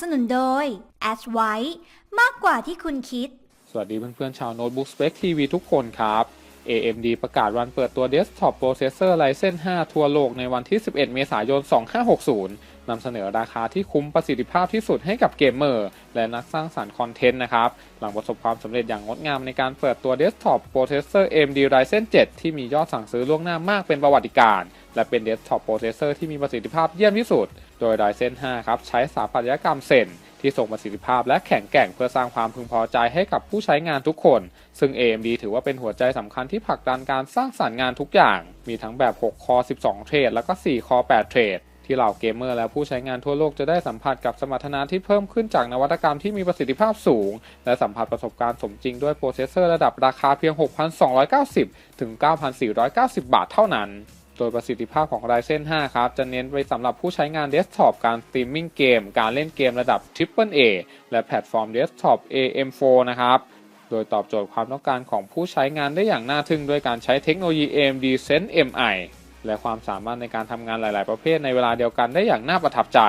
สนุนโดย a d w i มากกว่าที่คุณคิด สวัสดีเพื่อนๆ ชาวโน้ตบุ๊ก Spec TV ทุกคนครับ AMD ประกาศวันเปิดตัว Desktop Processor Ryzen 5 ทั่วโลกในวันที่ 11 เมษายน 2560 นำเสนอราคาที่คุ้มประสิทธิภาพที่สุดให้กับเกมเมอร์ และนักสร้างสรรค์คอนเทนต์นะครับ หลังประสบความสำเร็จอย่างงดงามในการเปิดตัว Desktop Processor AMD Ryzen 7 ที่มียอดสั่งซื้อล่วงหน้ามากเป็นประวัติการณ์และเป็น Desktop Processor ที่มีประสิทธิภาพเยี่ยมที่สุด โดย Ryzen 5 ครับ ใช้สถาปัตยกรรมเซนที่ส่งประสิทธิภาพและแข็งแกร่งเพื่อสร้างความพึงพอใจให้กับผู้ใช้งานทุกคน ซึ่ง AMD ถือว่าเป็นหัวใจสำคัญที่ผลักดันการสร้างสรรค์งานทุกอย่าง มีทั้งแบบ 6 คอ 12 เทรด แล้วก็ 4 คอ 8 เทรด ที่เหล่าเกมเมอร์และผู้ใช้งานทั่วโลกจะได้สัมผัสกับสมรรถนะที่เพิ่มขึ้นจากนวัตกรรมที่มีประสิทธิภาพสูง และสัมผัสประสบการณ์สมจริงด้วยโปรเซสเซอร์ระดับราคาเพียง 6,290 ถึง 9,490 บาทเท่านั้นโดยประสิทธิภาพของ Ryzen 5 ครับ จะเน้นไปสำหรับผู้ใช้งานเดสก์ท็อปการสตรีมมิ่งเกม การเล่นเกมระดับ Triple A และแพลตฟอร์มเดสก์ท็อป AM4 นะครับ โดยตอบโจทย์ความต้องการของผู้ใช้งานได้อย่างน่าทึ่งด้วยการใช้เทคโนโลยี AMD Zen MI และความสามารถในการทำงานหลาย ๆ ประเภทในเวลาเดียวกันได้อย่างน่าประทับใจ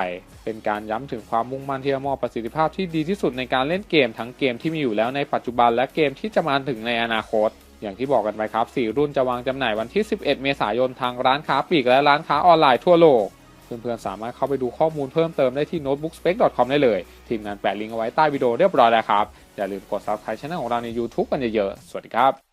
เป็นการย้ำถึงความมุ่งมั่นที่จะมอบประสิทธิภาพที่ดีที่สุดในการเล่นเกมทั้งเกมที่มีอยู่แล้วในปัจจุบันและเกมที่จะมาถึงในอนาคต อย่างที่บอกกันไปครับ 4 รุ่นจะวางจำหน่ายวันที่ 11 เมษายนทางร้านค้าปลีกและร้านค้าออนไลน์ทั่วโลก เพื่อน ๆ สามารถเข้าไปดูข้อมูลเพิ่มเติมได้ที่ notebookspec.com ได้เลย ทีมงานแปะลิงก์เอาไว้ใต้วิดีโอเรียบร้อยแล้วครับ อย่าลืมกด subscribe ช่องของเราใน YouTube กันเยอะๆ สวัสดีครับ